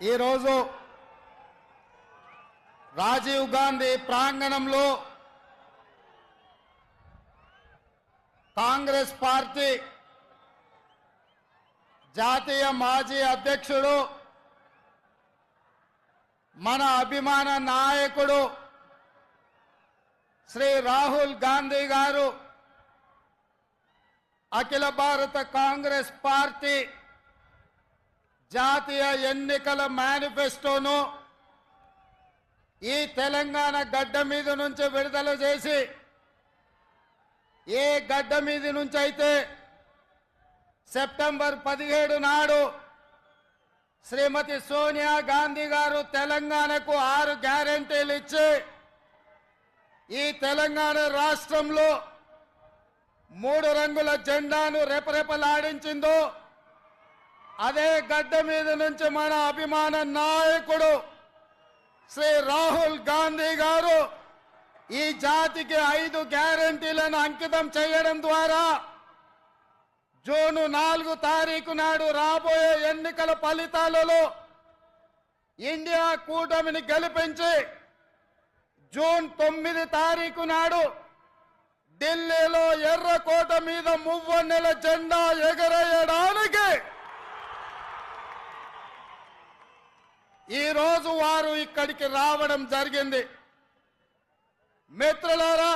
ఈరోజు రాజీవ్ గాంధీ ప్రాంగణంలో కాంగ్రెస్ పార్టీ జాతీయ మాజీ అధ్యక్షుడు మన అభిమాన నాయకుడు శ్రీ రాహుల్ గాంధీ గారు అఖిల భారత కాంగ్రెస్ పార్టీ జాతీయ ఎన్నికల మేనిఫెస్టోను ఈ తెలంగాణ గడ్డ మీద నుంచి విడుదల చేసి ఏ గడ్డ మీద నుంచి అయితే సెప్టెంబర్ పదిహేడు నాడు శ్రీమతి సోనియా గాంధీ గారు తెలంగాణకు ఆరు గ్యారంటీలు ఇచ్చి ఈ తెలంగాణ రాష్ట్రంలో మూడు రంగుల జెండాను రెపరెపలాడించిందో అదే గడ్డ మీద నుంచి మన అభిమాన నాయకుడు శ్రీ రాహుల్ గాంధీ గారు ఈ జాతికి ఐదు గ్యారంటీలను అంకితం చేయడం ద్వారా జూను నాలుగు తారీఖు నాడు రాబోయే ఎన్నికల ఫలితాలలో ఇండియా కూటమిని గెలిపించి జూన్ తొమ్మిది తారీఖు నాడు ఢిల్లీలో ఎర్రకోట మీద మువ్వన్నెల జెండా ఎగరేయడానికి ఈరోజు వారు ఇక్కడికి రావడం జరిగింది. మిత్రులారా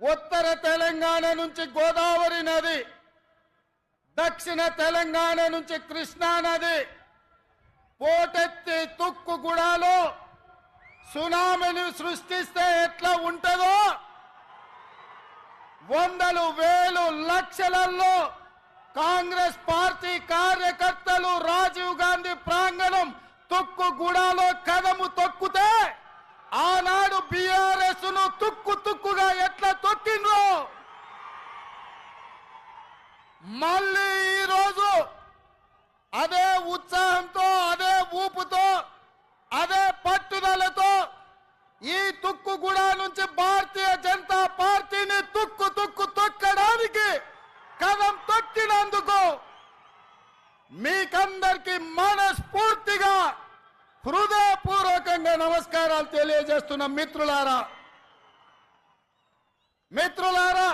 ఉత్తర తెలంగాణ నుంచి గోదావరి నది దక్షిణ తెలంగాణ నుంచి కృష్ణా నది పోటెత్తి తుక్కుగూడలో సునామీని సృష్టిస్తే ఎట్లా ఉంటుందో వందలు వేలు లక్షలలో కాంగ్రెస్ పార్టీ కార్యకర్తలు రాజీవ్ గాంధీ ప్రాంగణం తొక్కుగూడలో కదము తొక్కుతే ఆనాడు బీఆర్ఎస్ను తుక్కు తుక్కు ఎట్లా తొక్కిండ్రో మళ్ళీ ఈరోజు అదే ఉత్సాహంతో అదే ఊపుతో అదే పట్టుదలతో ఈ తుక్కుగూడ నుంచి భారతీయ జనతా పార్టీని తుక్కు తుక్కు తొక్కడానికి కదం తొక్కినందుకు మీకందరికి మనస్ఫూర్తిగా హృదయపూర్వకంగా నమస్కారాలు చేస్తున్న మిత్రులారా మిత్రులారా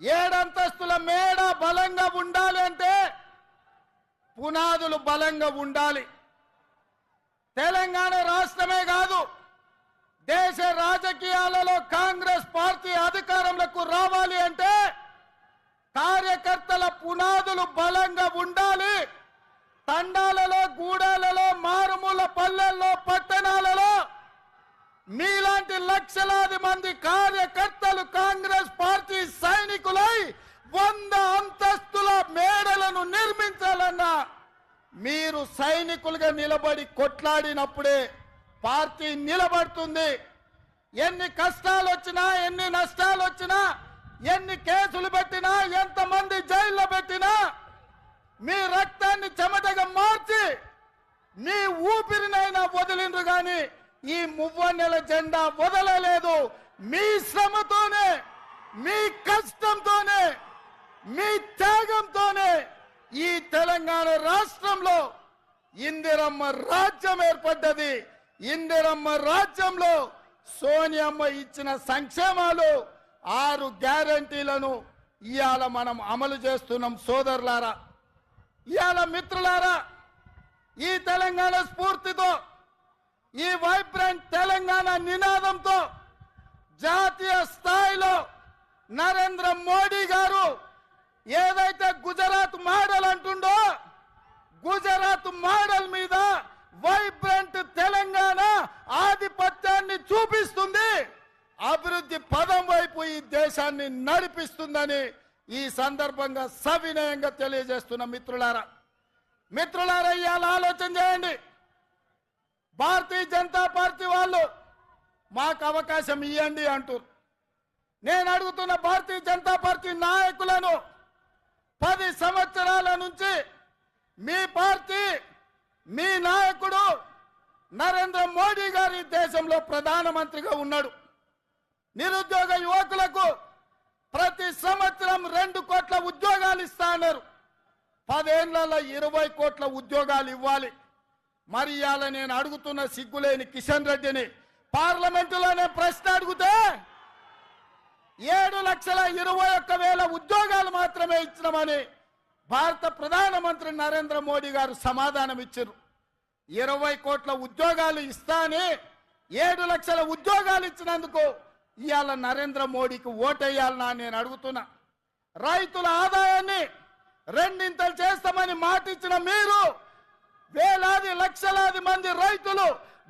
ఏడంతస్తుల మేడ బలంగా ఉండాలి అంటే పునాదులు బలంగా ఉండాలి. తెలంగాణ రాష్ట్రమే కాదు దేశ రాజకీయాలలో కాంగ్రెస్ పార్టీ అధికారంలోకి రావాలి అంటే కార్యకర్తల పునాదులు బలంగా ఉండాలి. తండాలలో గూడాలలో మారుమూల పల్లెల్లో పట్టణాలలో మీలాంటి లక్షలాది మంది కార్యకర్తలు కాంగ్రెస్ పార్టీ సైనికులై వంద అంతస్తుల మేడలను నిర్మించాలన్నా మీరు సైనికులుగా నిలబడి కొట్లాడినప్పుడే పార్టీ నిలబడుతుంది. ఎన్ని కష్టాలు వచ్చినా ఎన్ని నష్టాలు వచ్చినా ఎన్ని కేసులు పెట్టినా ఎంతమంది జైల్లో పెట్టినా మీ రక్తాన్ని చెమటగా మార్చి మీ ఊపిరినైనా వదిలిండ్రు కానీ ఈ మువ్వన్నెల జెండా వదలలేదు. మీ శ్రమతోనే మీ కష్టంతోనే మీ త్యాగంతోనే ఈ తెలంగాణ రాష్ట్రంలో ఇందిరమ్మ రాజ్యం ఏర్పడ్డది. ఇందిరమ్మ రాజ్యంలో సోనియమ్మ ఇచ్చిన సంక్షేమాలు ఆరు గ్యారంటీలను ఇవాళ మనం అమలు చేస్తున్నాం సోదరులారా. ఇవాళ మిత్రులారా ఈ తెలంగాణ స్ఫూర్తితో ఈ వైబ్రెంట్ తెలంగాణ నినాదంతో జాతీయ స్థాయిలో నరేంద్ర మోడీ గారు ఏదైతే గుజరాత్ మోడల్ అంటుండో గుజరాత్ మోడల్ మీద వైబ్రెంట్ తెలంగాణ ఆధిపత్యాన్ని చూపిస్తుంది. అభివృద్ధి పదం వైపు ఈ దేశాన్ని నడిపిస్తుందని ఈ సందర్భంగా సవినయంగా తెలియజేస్తున్న మిత్రులారా. మిత్రులారా ఇవాళ ఆలోచన చేయండి. భారతీయ జనతా పార్టీ వాళ్ళు మాకు అవకాశం ఇవ్వండి అంటారు నేను అడుగుతున్న భారతీయ జనతా పార్టీ నాయకులను పది సంవత్సరాల నుంచి మీ పార్టీ మీ నాయకుడు నరేంద్ర మోడీ గారి దేశంలో ప్రధానమంత్రిగా ఉన్నాడు. నిరుద్యోగ యువకులకు ప్రతి సంవత్సరం రెండు కోట్ల ఉద్యోగాలు ఇస్తా అన్నారు. పదేళ్ళలో ఇరవై కోట్ల ఉద్యోగాలు ఇవ్వాలి. మరి ఇవాళ నేను అడుగుతున్న సిగ్గులేని కిషన్ రెడ్డిని పార్లమెంటులోనే ప్రశ్న అడిగితే ఏడు లక్షల ఇరవై ఒక్క వేల ఉద్యోగాలు మాత్రమే ఇచ్చినామని భారత ప్రధానమంత్రి నరేంద్ర మోడీ గారు సమాధానం ఇచ్చారు. ఇరవై కోట్ల ఉద్యోగాలు ఇస్తాని ఏడు లక్షల ఉద్యోగాలు ఇచ్చినందుకు ఇవాళ నరేంద్ర మోడీకి ఓటేయాలనా నేను అడుగుతున్నా. రైతుల ఆదాయాన్ని రెండింతలు చేస్తామని మాట ఇచ్చిన మీరు వేలాది లక్షలాది మంది రైతులు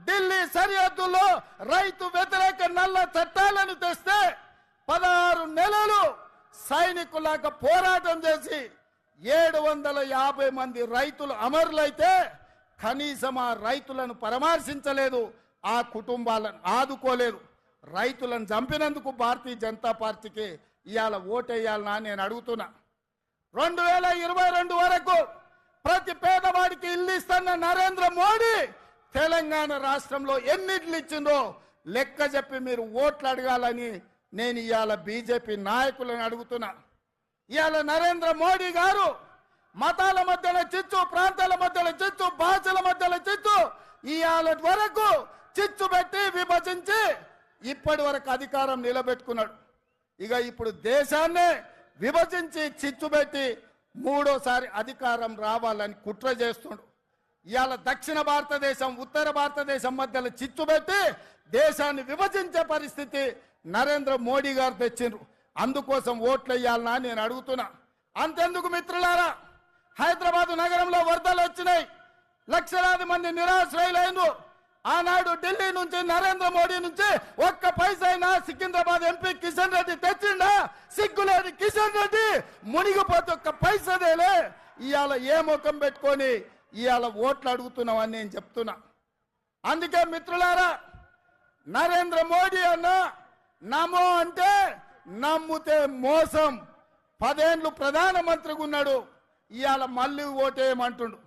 ఢిల్లీ సరిహద్దుల్లో రైతు వ్యతిరేక నల్ల చట్టాలను తెస్తే పదహారు నెలలు సైనికులాగా పోరాటం చేసి ఏడు వందల యాభై మంది రైతులు అమరులైతే కనీసం ఆ రైతులను పరామర్శించలేదు ఆ కుటుంబాలను ఆదుకోలేదు. రైతులను చంపినందుకు భారతీయ జనతా పార్టీకి ఇవాళ ఓటేయాలనా నేను అడుగుతున్నా. రెండు వేల ఇరవై రెండు వరకు ప్రతి పేదవాడికి ఇల్లు ఇస్తున్న నరేంద్ర మోడీ తెలంగాణ రాష్ట్రంలో ఎన్ని ఇల్లు ఇచ్చిందో లెక్క చెప్పి మీరు ఓట్లు అడగాలని నేను ఇవాళ బీజేపీ నాయకులను అడుగుతున్నా. ఇవాళ నరేంద్ర మోడీ గారు మతాల మధ్యలో చిచ్చు ప్రాంతాల మధ్యలో చిచ్చు భాషల మధ్యలో చిచ్చు ఇవాళ వరకు చిచ్చు పెట్టి విభజించి ఇప్పటి వరకు అధికారం నిలబెట్టుకున్నాడు. ఇక ఇప్పుడు దేశాన్నే విభజించి చిచ్చు పెట్టి మూడోసారి అధికారం రావాలని కుట్ర చేస్తుండు. ఇవాళ దక్షిణ భారతదేశం ఉత్తర భారతదేశం మధ్యలో చిచ్చు పెట్టి దేశాన్ని విభజించే పరిస్థితి నరేంద్ర మోడీ గారు తెచ్చిండ్రు. అందుకోసం ఓట్లు వేయాలనా నేను అడుగుతున్నా. అంతెందుకు మిత్రులారా? హైదరాబాద్ నగరంలో వరదలు వచ్చినాయి. లక్షలాది మంది నిరాశ్రయులైండ్రు. ఆనాడు ఢిల్లీ నుంచి నరేంద్ర మోడీ నుంచి ఒక్క పైసైనా సికింద్రాబాద్ ఎంపీ కిషన్ రెడ్డి తెచ్చిండా? సిగ్గులేని కిషన్ రెడ్డి! మునిగిపోతే ఒక్క పైసదేలే ఇవాళ ఏ ముఖం పెట్టుకొని ఇవాళ ఓట్లు అడుగుతున్నామని నేను చెప్తున్నా. అందుకే మిత్రులారా నరేంద్ర మోడీ అన్న నమో అంటే నమ్ముతే మోసం. పదేండ్లు ప్రధానమంత్రిగా ఉన్నాడు. ఇవాళ మళ్ళీ ఓటేయమంటుండు.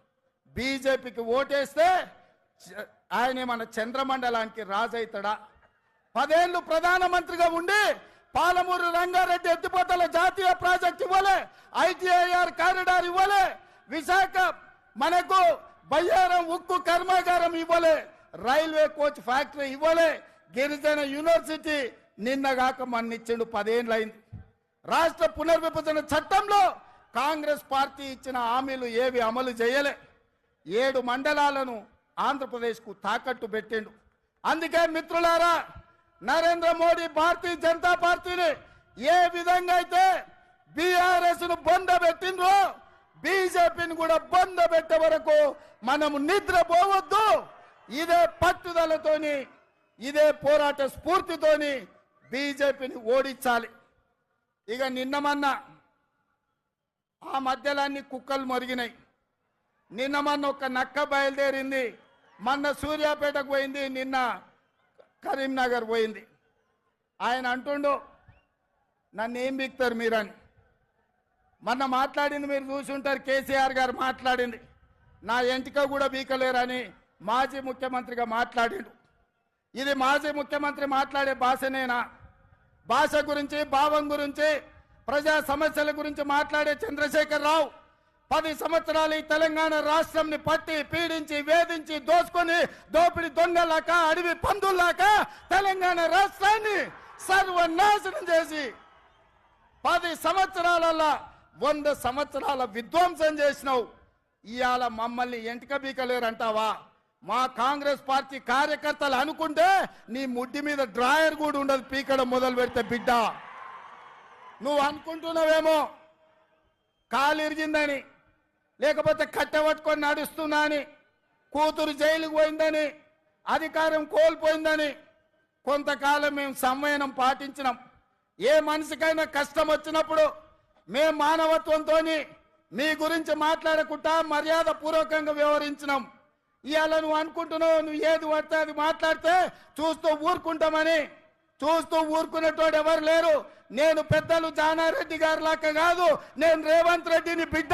బీజేపీకి ఓటేస్తే ఆయన మన చంద్రమండలానికి రాజైతాడా? పదేళ్ళు ప్రధానమంత్రిగా ఉండి పాలమూరు రంగారెడ్డి ఎత్తిపోతల జాతీయ ప్రాజెక్ట్ ఇవ్వలే. ఐటీఐఆర్ కారిడార్ ఇవ్వలే. విశాఖ మనకు బయ్యారం ఉక్కు కర్మాగారం ఇవ్వలే. రైల్వే కోచ్ ఫ్యాక్టరీ ఇవ్వలే. గిరిజన యూనివర్సిటీ నిన్నగాక మన్నిచ్చిండు పదేండ్లైంది. రాష్ట్ర పునర్విభజన చట్టంలో కాంగ్రెస్ పార్టీ ఇచ్చిన హామీలు ఏవి అమలు చేయలే. ఏడు మండలాలను ఆంధ్రప్రదేశ్కు తాకట్టు పెట్టిండు. అందుకే మిత్రులారా నరేంద్ర మోడీ భారతీయ జనతా పార్టీని ఏ విధంగా అయితే బీఆర్ఎస్ను బొంద పెట్టిండ్రు బీజేపీని కూడా బొంద పెట్టే వరకు మనము నిద్రపోవద్దు. ఇదే పట్టుదలతోని ఇదే పోరాట స్ఫూర్తితోని బీజేపీని ఓడించాలి. ఇక నిన్నమన్నా ఆ మధ్యలో అన్ని కుక్కలు మొరిగినాయి. నిన్న మొన్న ఒక నక్క బయలుదేరింది. మొన్న సూర్యాపేటకు పోయింది నిన్న కరీంనగర్ పోయింది. ఆయన అంటుండు నన్ను ఏం బిక్తారు మీరని. మొన్న మాట్లాడింది మీరు చూసుంటారు కేసీఆర్ గారు మాట్లాడింది. నా ఎంటిక కూడా బీకలేరని మాజీ ముఖ్యమంత్రిగా మాట్లాడిండు. ఇది మాజీ ముఖ్యమంత్రి మాట్లాడే భాషనేనా? భాష గురించి భావం గురించి ప్రజా సమస్యల గురించి మాట్లాడే చంద్రశేఖర్ రావు పది సంవత్సరాలు ఈ తెలంగాణ రాష్ట్రంని పట్టి పీడించి వేధించి దోసుకొని దోపిడి దొంగలాక అడవి పందుల్లాక తెలంగాణ రాష్ట్రాన్ని సర్వనాశనం చేసి పది సంవత్సరాలలో వంద సంవత్సరాల విధ్వంసం చేసినావు. ఇవాళ మమ్మల్ని ఎంటిక బీకలేరంటావా? మా కాంగ్రెస్ పార్టీ కార్యకర్తలు అనుకుంటే నీ ముడ్డి మీద డ్రాయర్ కూడా ఉండదు పీకడం మొదలు పెడితే బిడ్డ. నువ్వు అనుకుంటున్నావేమో? కాలు ఇరిగిందని లేకపోతే కట్టబట్టుకొని నడుస్తున్నా అని కూతురు జైలుకు పోయిందని అధికారం కోల్పోయిందని కొంతకాలం మేము సంవయనం పాటించినాం. ఏ మనిషికైనా కష్టం వచ్చినప్పుడు మేము మానవత్వంతో మీ గురించి మాట్లాడకుండా మర్యాద పూర్వకంగా వ్యవహరించినాం. ఇవాళ నువ్వు అనుకుంటున్నావు నువ్వు ఏది పడితే అది మాట్లాడితే చూస్తూ ఊరుకుంటామని. చూస్తూ ఊరుకునేటోడు ఎవరు లేరు. నేను పెద్దలు జానారెడ్డి గారి లాక్క కాదు నేను రేవంత్ రెడ్డిని బిడ్డ.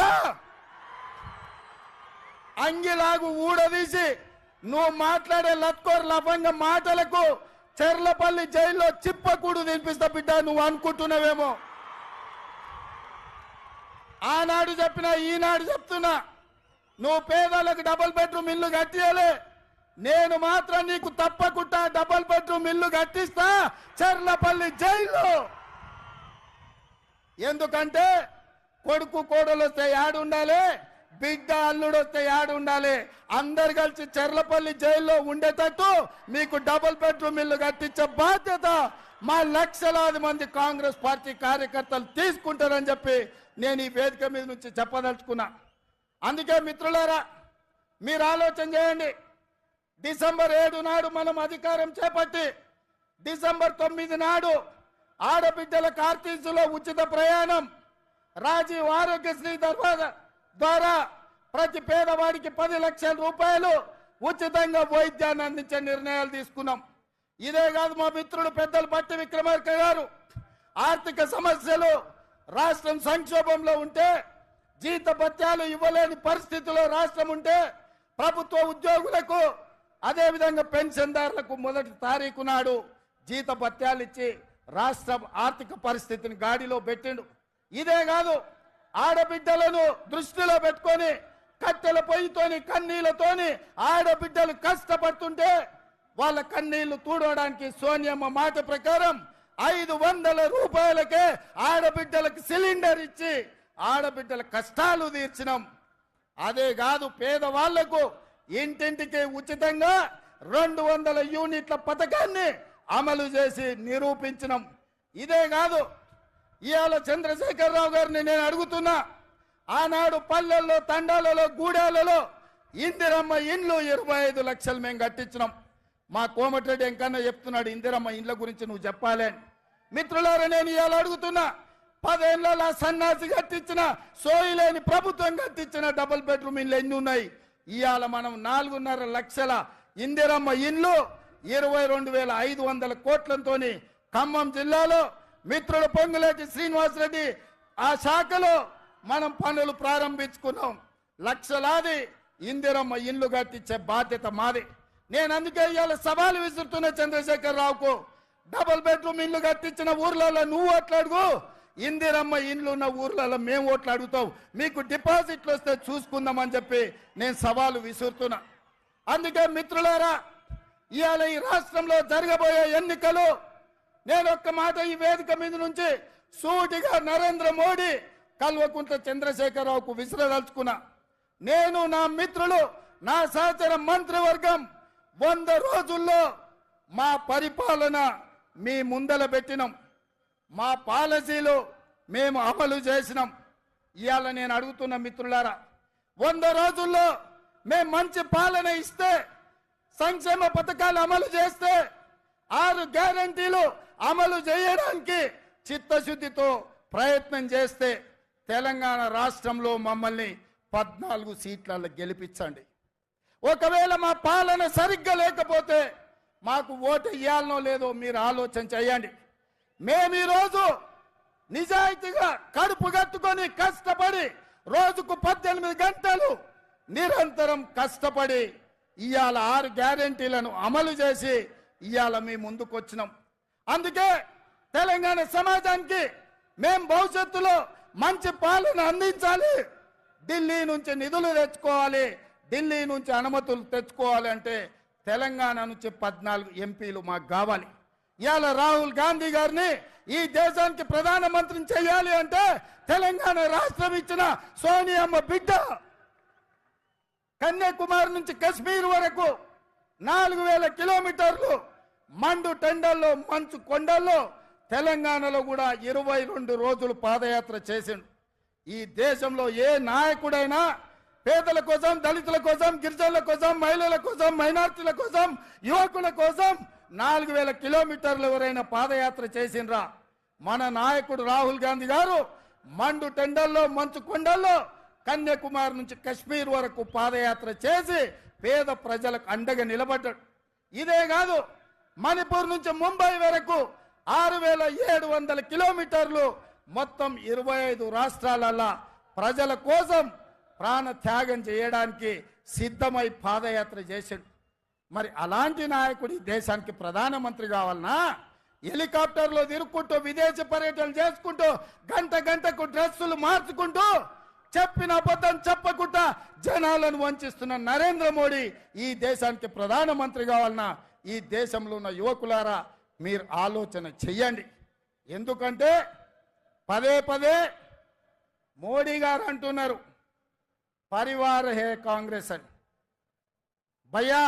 అంగిలాగు ఊడదీసి నువ్వు మాట్లాడే లత్కోర్ లఫంగ మాటలకు చెర్లపల్లి జైల్లో చిప్పకూడు తినిపిస్తా బిడ్డ నువ్వు అనుకుంటున్నావేమో. ఆనాడు చెప్పినా ఈనాడు చెప్తున్నా. నువ్వు పేదలకు డబుల్ బెడ్రూమ్ ఇల్లు కట్టియలే నేను మాత్రం నీకు తప్పకుండా డబుల్ బెడ్రూమ్ ఇల్లు కట్టిస్తా. చర్లపల్లి జైల్లో. ఎందుకంటే కొడుకు కోడలు వస్తే యాడు ఉండాలి బిడ్డ అల్లుడు వస్తే యాడు ఉండాలి అందరు కలిసి చెర్లపల్లి జైల్లో ఉండేటట్టు మీకు డబుల్ బెడ్రూమ్ ఇల్లు కట్టించే బాధ్యత మా లక్షలాది మంది కాంగ్రెస్ పార్టీ కార్యకర్తలు తీసుకుంటారని చెప్పి నేను ఈ వేదిక మీద నుంచి చెప్పదలుచుకున్నా. అందుకే మిత్రులారా మీరు ఆలోచన చేయండి. డిసెంబర్ ఏడు నాడు మనం అధికారం చేపట్టి డిసెంబర్ తొమ్మిది నాడు ఆడబిడ్డల కార్తీసులో ఉచిత ప్రయాణం రాజీవ్ ఆరోగ్యశ్రీ దర్వాజా ద్వారా ప్రతి పేదవాడికి పది లక్షల రూపాయలు ఉచితంగా వైద్యాన్ని అందించే నిర్ణయాలు తీసుకున్నాం. ఇదే కాదు మా మిత్రుడు పెద్దలు పట్టి విక్రమార్క గారు ఆర్థిక సమస్యలు రాష్ట్రం సంక్షోభంలో ఉంటే జీత భత్యాలు ఇవ్వలేని పరిస్థితిలో రాష్ట్రం ఉంటే ప్రభుత్వ ఉద్యోగులకు అదేవిధంగా పెన్షన్దారులకు మొదటి తారీఖు నాడు జీత భత్యాలు ఇచ్చి రాష్ట్ర ఆర్థిక పరిస్థితిని గాడిలో పెట్టిండు. ఇదే కాదు ఆడబిడ్డలను దృష్టిలో పెట్టుకొని కట్టెల పొయ్యితోని కన్నీళ్ళతోని ఆడబిడ్డలు కష్టపడుతుంటే వాళ్ళ కన్నీళ్ళు తూడవడానికి సోనియమ్మ మాట ప్రకారం ఐదు వందల రూపాయలకే ఆడబిడ్డలకు సిలిండర్ ఇచ్చి ఆడబిడ్డల కష్టాలు తీర్చినాం. అదే కాదు పేదవాళ్ళకు ఇంటింటికి ఉచితంగా రెండు వందల యూనిట్ల పథకాన్ని అమలు చేసి నిరూపించినాం. ఇదే కాదు ఇవాళ చంద్రశేఖరరావు గారిని నేను అడుగుతున్నా ఆనాడు పల్లెల్లో తండాలలో గూడాలలో ఇందిరమ్మ ఇండ్లు ఇరవై ఐదు లక్షలు మేము కట్టించినాం. మా కోమటిరెడ్డి ఎంకన్నా చెప్తున్నాడు ఇందిరమ్మ ఇండ్ల గురించి నువ్వు చెప్పాలే మిత్రులారా నేను ఇవాళ అడుగుతున్నా పదేళ్ళ సన్నాసి కట్టించిన సోయిలేని ప్రభుత్వం కట్టించిన డబుల్ బెడ్రూమ్ ఇండ్లు ఎన్ని ఉన్నాయి? ఇవాళ మనం నాలుగున్నర లక్షల ఇందిరమ్మ ఇండ్లు ఇరవై రెండు వేల ఐదు వందల కోట్లతో ఖమ్మం జిల్లాలో మిత్రుడు పొంగులేటి శ్రీనివాసరెడ్డి ఆ శాఖలో మనం పనులు ప్రారంభించుకున్నాం. లక్షలాది ఇందిరమ్మ ఇండ్లు కట్టించే బాధ్యత మాది. నేను అందుకే ఇవాళ సవాలు విసురుతున్న చంద్రశేఖర్ రావుకు డబుల్ బెడ్రూమ్ ఇల్లు కట్టించిన ఊర్లలో నువ్వు ఓట్లాడుగు. ఇందిరమ్మ ఇండ్లు ఉన్న ఊర్లలో మేము ఓట్లు అడుగుతాం మీకు డిపాజిట్లు వస్తే చూసుకుందామని చెప్పి నేను సవాలు విసురుతున్నా. అందుకే మిత్రులారా ఇవాళ ఈ రాష్ట్రంలో జరగబోయే ఎన్నికలు నేను ఒక్క మాట ఈ వేదిక మీద నుంచి సూటిగా నరేంద్ర మోడీ కల్వకుంట్ల చంద్రశేఖరరావుకు విసిరదలుచుకున్నా. నేను నా మిత్రులు నా సహచర మంత్రివర్గం వంద రోజుల్లో మా పరిపాలన మీ ముందల పెట్టినాం. మా పాలసీలు మేము అమలు చేసినాం. ఇవాళ నేను అడుగుతున్న మిత్రులారా వంద రోజుల్లో మేము మంచి పాలన ఇస్తే సంక్షేమ పథకాలు అమలు చేస్తే ఆరు గ్యారంటీలు అమలు చేయడానికి చిత్తశుద్ధితో ప్రయత్నం చేస్తే తెలంగాణ రాష్ట్రంలో మమ్మల్ని పద్నాలుగు సీట్లలో గెలిపించండి. ఒకవేళ మా పాలన సరిగ్గా లేకపోతే మాకు ఓటు ఇవ్వాలనో లేదో మీరు ఆలోచన చేయండి. మేము ఈరోజు నిజాయితీగా కడుపు కట్టుకొని కష్టపడి రోజుకు పద్దెనిమిది గంటలు నిరంతరం కష్టపడి ఇవాళ ఆరు గ్యారెంటీలను అమలు చేసి ఇవాళ మీ ముందుకు వచ్చినాం అందుకే తెలంగాణ సమాజానికి మేము భవిష్యత్తులో మంచి పాలన అందించాలి. ఢిల్లీ నుంచి నిధులు తెచ్చుకోవాలి. ఢిల్లీ నుంచి అనుమతులు తెచ్చుకోవాలి అంటే తెలంగాణ నుంచి పద్నాలుగు ఎంపీలు మాకు కావాలి. ఇవాళ రాహుల్ గాంధీ గారిని ఈ దేశానికి ప్రధానమంత్రిని చేయాలి అంటే తెలంగాణ రాష్ట్రం ఇచ్చిన సోనియమ్మ బిడ్డ. కన్యాకుమారి నుంచి కశ్మీర్ వరకు నాలుగు వేల కిలోమీటర్లు మండు టెండల్లో మంచు కొండల్లో తెలంగాణలో కూడా ఇరవై రెండు రోజులు పాదయాత్ర చేసిండు. ఈ దేశంలో ఏ నాయకుడైనా పేదల కోసం దళితుల కోసం గిరిజనుల కోసం మహిళల కోసం మైనార్టీల కోసం యువకుల కోసం నాలుగు వేల కిలోమీటర్లు ఎవరైనా పాదయాత్ర చేసిండ్రా. మన నాయకుడు రాహుల్ గాంధీ గారు మండు టెండల్లో మంచు కొండల్లో కన్యాకుమారి నుంచి కశ్మీర్ వరకు పాదయాత్ర చేసి పేద ప్రజలకు అండగా నిలబడ్డాడు. ఇదే కాదు మణిపూర్ నుంచి ముంబై వరకు ఆరు వేల ఏడు వందల కిలోమీటర్లు మొత్తం ఇరవై ఐదు రాష్ట్రాలల్లా ప్రజల కోసం ప్రాణ త్యాగం చేయడానికి సిద్ధమై పాదయాత్ర చేశాడు. మరి అలాంటి నాయకుడు ఈ దేశానికి ప్రధానమంత్రి కావాలనా? హెలికాప్టర్లో తిరుక్కుంటూ విదేశీ పర్యటనలు చేసుకుంటూ గంట గంటకు డ్రెస్సులు మార్చుకుంటూ చెప్పిన అబద్ధం చెప్పకుండా జనాలను వంచిస్తున్న నరేంద్ర మోడీ ఈ దేశానికి ప్రధానమంత్రి కావాలన్నా ఈ దేశంలో ఉన్న యువకులారా మీరు ఆలోచన చెయ్యండి. ఎందుకంటే పదే పదే మోడీ గారు అంటున్నారు परिवार है कांग्रेस भैया,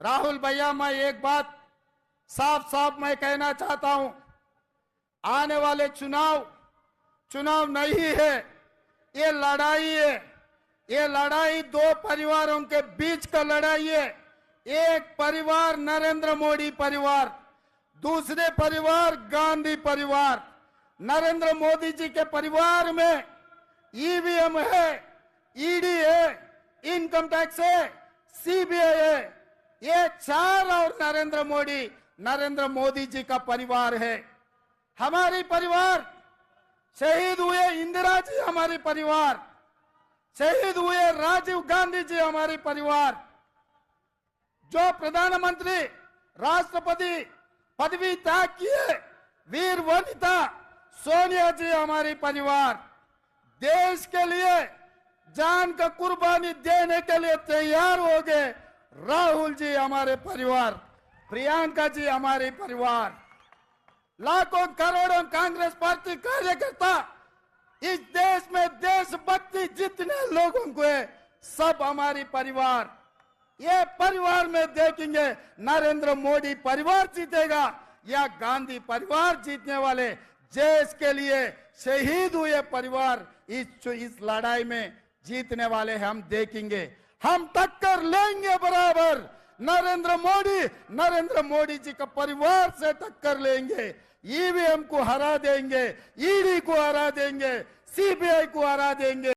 राहुल भैया, मैं एक बात साफ़ साफ़ मैं कहना चाहता हूँ। आने वाले चुनाव चुनाव नहीं है, ये लड़ाई है। ये लड़ाई दो परिवारों के बीच का लड़ाई है। एक परिवार नरेंद्र मोदी परिवार, दूसरे परिवार गांधी परिवार। नरेंद्र मोदी जी के परिवार में ईवीएम है। ईडी है इनकम टैक्स है सीबीआई है ये चार और नरेंद्र मोदी नरेंद्र मोदी जी का परिवार है। हमारी परिवार, शहीद हुए इंदिरा जी हमारी परिवार, शहीद हुए राजीव गांधी जी हमारी परिवार, जो प्रधानमंत्री, राष्ट्रपति पदवी त्याग किए वीर वनिता सोनिया जी हमारी परिवार। देश के लिए जान का कुर्बानी देने के लिए तैयार हो गए। राहुल जी हमारे परिवार, प्रियंका जी हमारे परिवार, लाखों करोड़ों कांग्रेस पार्टी कार्यकर्ता, इस देश में देशभक्ति जितने लोगों को है, सब हमारी परिवार। ये परिवार में देखेंगे, नरेंद्र मोदी परिवार जीतेगा या गांधी परिवार जीतने वाले, देश के लिए शहीद हुए परिवार, इस इस लड़ाई में जीतने वाले हम देखेंगे। हम टक्कर लेंगे बराबर। नरेंद्र मोदी नरेंद्र मोदी जी का परिवार से टक्कर लेंगे। ईवीएम को हरा देंगे, ईडी को हरा देंगे, सीबीआई को हरा देंगे।